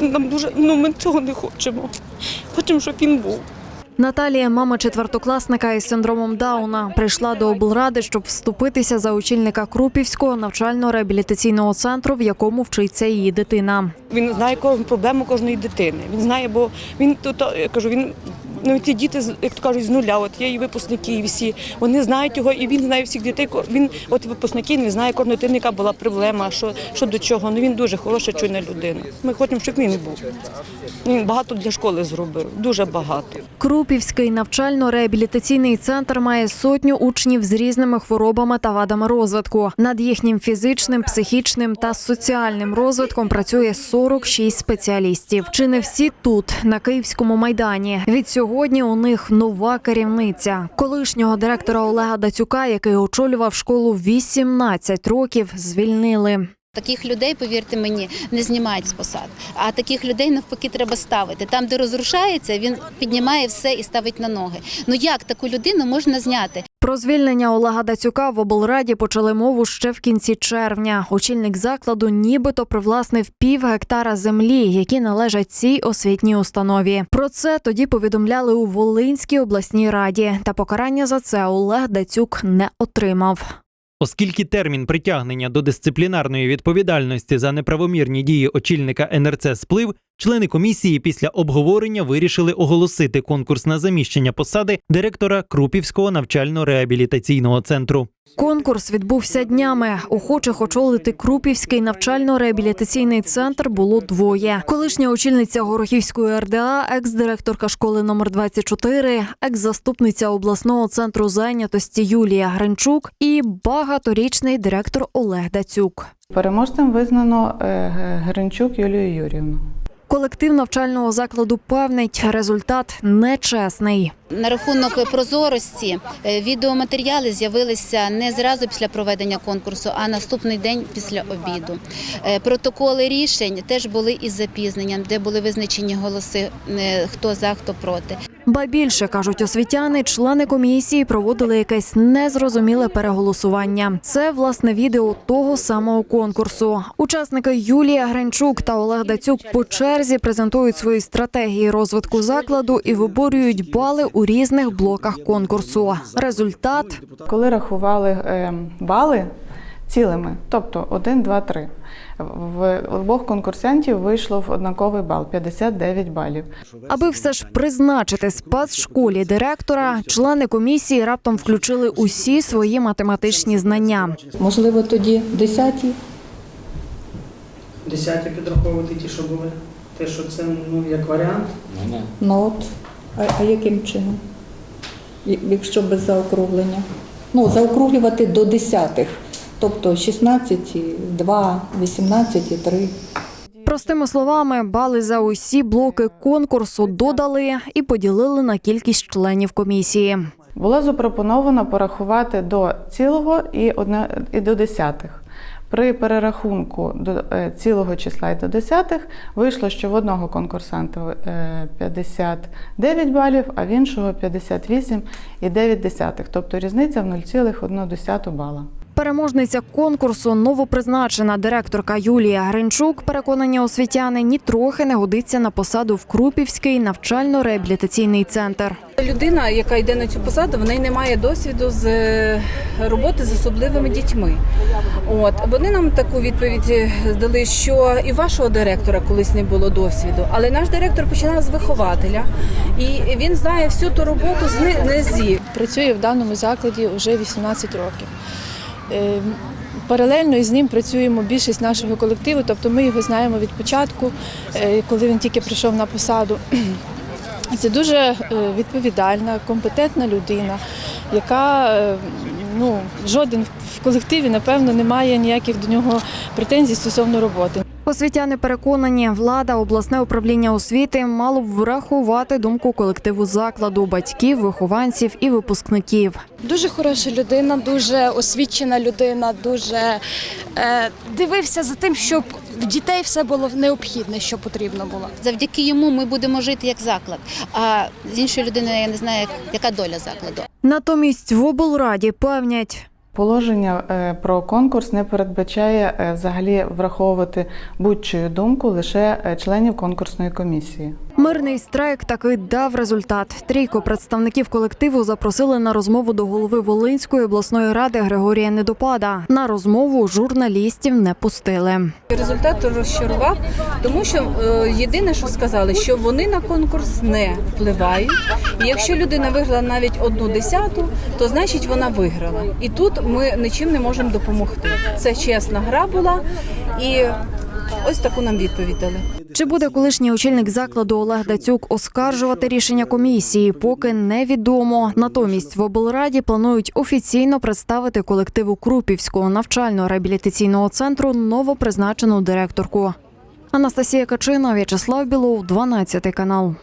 Нам дуже ну ми цього не хочемо. Хочемо, щоб він був. Наталія, мама четвертокласника із синдромом Дауна, прийшла до облради, щоб вступитися за очільника Крупівського навчально-реабілітаційного центру, в якому вчиться її дитина. Він знає кожну проблему кожної дитини. Він знає, бо він тут я кажу, він. Ну, ці діти, як то кажуть, з нуля, от є і випускники, і всі. Вони знають його, і він знає всіх дітей. Він, от випускники, він знає дитини, яка була проблема, що, що до чого. Ну він дуже хороша, чуйна людина. Ми хочемо, щоб він був. Він багато для школи зробив, дуже багато. Крупівський навчально-реабілітаційний центр має сотню учнів з різними хворобами та вадами розвитку. Над їхнім фізичним, психічним та соціальним розвитком працює 46 спеціалістів. Чи не всі тут, на київському майдані? Від сьогодні у них нова керівниця колишнього директора Олега Дацюка, який очолював школу 18 років, звільнили. Таких людей, повірте мені, не знімають з посад. А таких людей навпаки треба ставити. Там, де розрушається, він піднімає все і ставить на ноги. Ну як таку людину можна зняти? Про звільнення Олега Дацюка в облраді почали мову ще в кінці червня. Очільник закладу нібито привласнив пів гектара землі, які належать цій освітній установі. Про це тоді повідомляли у Волинській обласній раді. Та покарання за це Олег Дацюк не отримав. Оскільки термін притягнення до дисциплінарної відповідальності за неправомірні дії очільника НРЦ сплив, члени комісії після обговорення вирішили оголосити конкурс на заміщення посади директора Крупівського навчально-реабілітаційного центру. Конкурс відбувся днями. Охочих очолити Крупівський навчально-реабілітаційний центр було двоє. Колишня очільниця Горохівської РДА, екс-директорка школи номер 24, екс-заступниця обласного центру зайнятості Юлія Гринчук і багаторічний директор Олег Дацюк. Переможцем визнано е, Гринчук Юлію Юрівну. Колектив навчального закладу певнить, результат нечесний. На рахунок прозорості е, відеоматеріали з'явилися не зразу після проведення конкурсу, а наступний день після обіду. Е, Протоколи рішень теж були із запізненням, де були визначені голоси, е, хто за, хто проти. Ба більше кажуть освітяни, члени комісії проводили якесь незрозуміле переголосування. Це власне відео того самого конкурсу. Учасники Юлія Гринчук та Олег Дацюк по черзі презентують свої стратегії розвитку закладу і виборюють бали у різних блоках конкурсу. Результат Коли рахували е, бали цілими, тобто 1, 2, 3, в обох конкурсантів вийшло в однаковий бал 59 балів. Аби все ж призначити спецшколі директора, члени комісії раптом включили усі свої математичні знання. Можливо, тоді десяті. Десяті підраховувати ті, що були. Те, що це ну, як варіант. Ну от, а, а яким чином? Якщо без заокруглення? Ну, заокруглювати до десятих. Тобто 16, 2, 18, 3. Простими словами, бали за усі блоки конкурсу додали і поділили на кількість членів комісії. Було запропоновано порахувати до цілого і, одне, і до десятих. При перерахунку до е, цілого числа і до десятих вийшло, що в одного конкурсанта е, 59 балів, а в іншого 58,9. Тобто різниця в 0,1 бала. Переможниця конкурсу, новопризначена директорка Юлія Гринчук, переконані освітяни, нітрохи не годиться на посаду в Крупівський навчально-реабілітаційний центр. Людина, яка йде на цю посаду, в неї немає досвіду з е, роботи з особливими дітьми. От вони нам таку відповідь дали, що і вашого директора колись не було досвіду, але наш директор починав з вихователя, і він знає всю ту роботу з ни- низів. працює в даному закладі вже 18 років. Е, Паралельно із ним працюємо більшість нашого колективу, тобто ми його знаємо від початку, е, коли він тільки прийшов на посаду. Це дуже е, відповідальна, компетентна людина, яка е, ну, жоден в колективі, напевно, не має ніяких до нього претензій стосовно роботи. Освітяни переконані, влада, обласне управління освіти мало б врахувати думку колективу закладу, батьків, вихованців і випускників. Дуже хороша людина, дуже освічена людина, дуже е, дивився за тим, щоб в дітей все було необхідне, що потрібно було. Завдяки йому ми будемо жити як заклад. А з іншою людиною я не знаю, як- яка доля закладу. Натомість в облраді певнять. Положення е, про конкурс не передбачає е, взагалі враховувати будь-чию думку лише е, членів конкурсної комісії. Мирний страйк таки дав результат. Трійко представників колективу запросили на розмову до голови Волинської обласної ради Григорія Недопада. На розмову журналістів не пустили. Результат розчарував, тому що єдине, що сказали, що вони на конкурс не впливають. І якщо людина виграла навіть одну десяту, то значить вона виграла. І тут ми нічим не можемо допомогти. Це чесна гра була, і ось таку нам відповідь дали. Чи буде колишній очільник закладу Олег Дацюк оскаржувати рішення комісії, поки невідомо. Натомість в облраді планують офіційно представити колективу Крупівського навчально-реабілітаційного центру новопризначену директорку. Анастасія Качина, В'ячеслав Білов, 12 канал.